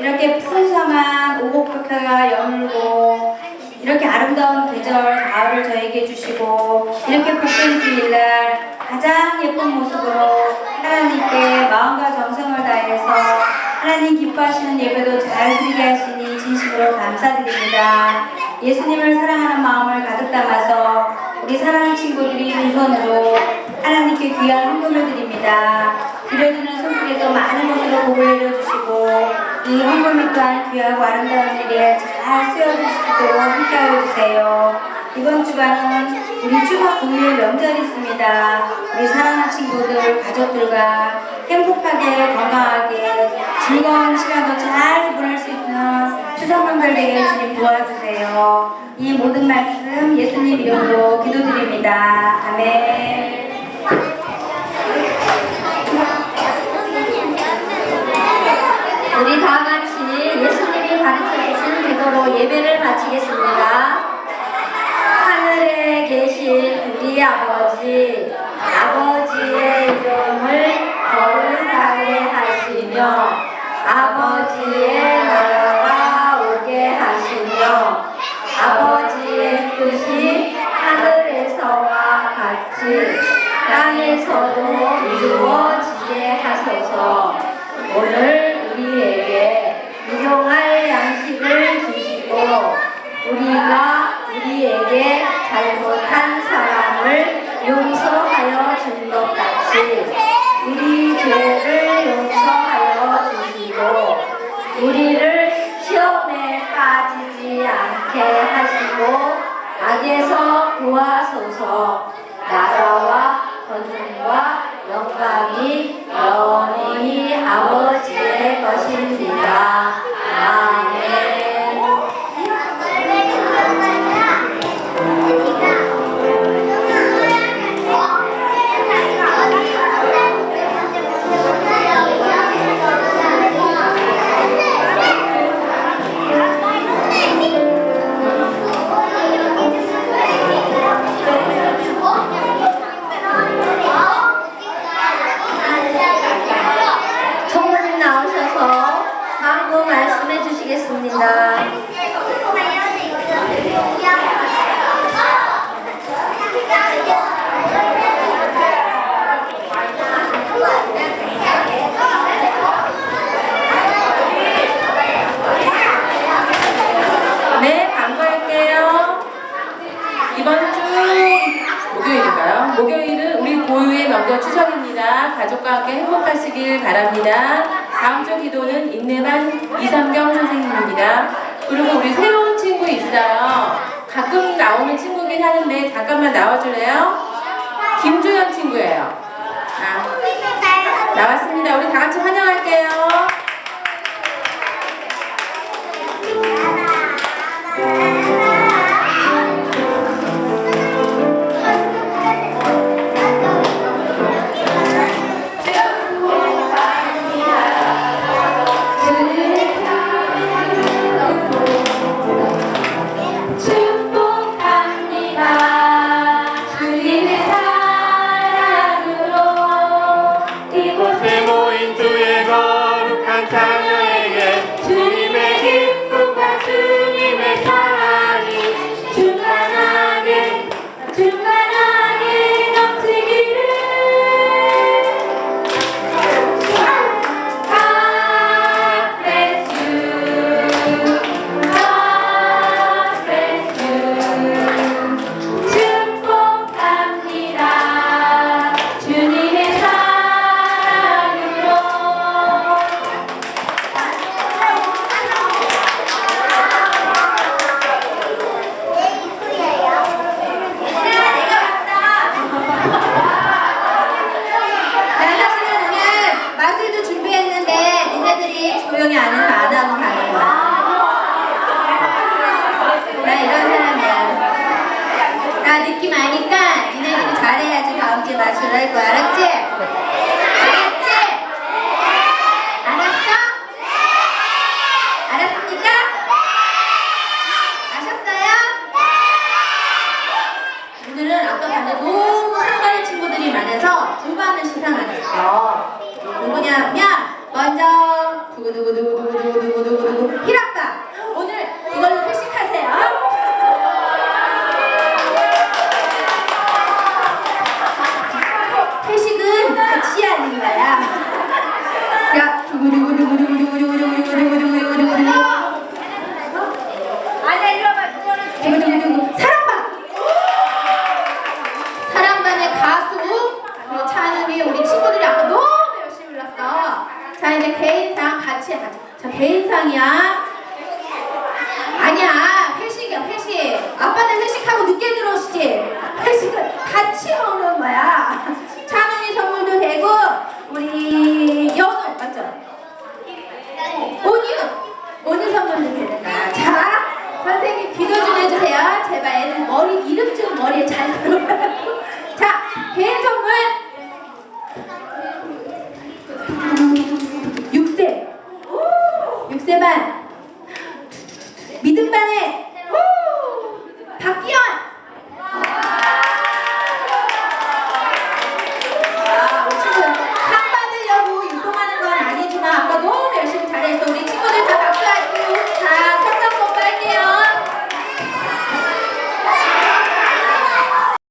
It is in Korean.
이렇게 푸성한 오곡백화가 여물고 이렇게 아름다운 계절 가을을 저에게 주시고 이렇게 복된 주일날 가장 예쁜 모습으로 하나님께 마음과 정성을 다해서 하나님 기뻐하시는 예배도 잘 드리게 하시니 진심으로 감사드립니다. 예수님을 사랑하는 마음을 가득 담아서 우리 사랑하는 친구들이 두 손으로 하나님께 귀한 헌금을 드립니다. 드려주는 손길에도 많은 것으로 복을 내려주시고 이 헌금이 또한 귀하고 아름다운 일에 잘 쓰여질 수 있도록 함께하여 주세요. 이번 주간은 우리 추석 공휴일 명절이 있습니다. 우리 사랑하는 친구들, 가족들과 행복하게 건강하게 즐거운 시간도 잘 보낼 수 있는 추석 명절 되게 주님 도와주세요. 이 모든 말씀 예수님 이름으로 기도드립니다. 아멘. 우리 다 같이 예수님이 가르쳐 주신 기도로 예배를 마치겠습니다. 하늘에 계신 우리 아버지, 아버지의 이름을 거룩하게 하시며, 아버지의 나라가 오게 하시며, 아버지의 뜻이 하늘에서와 같이 땅에서도 이루어지게 하소서. 오늘 What? 추석입니다. 가족과 함께 행복하시길 바랍니다. 다음 주 기도는 인내반 이삼경 선생님입니다. 그리고 우리 새로운 친구 있어요. 가끔 나오는 친구긴 하는데 잠깐만 나와줄래요? 김주현 친구예요. 아, 거룩 마술을 할 거야. 알았지? 알았지?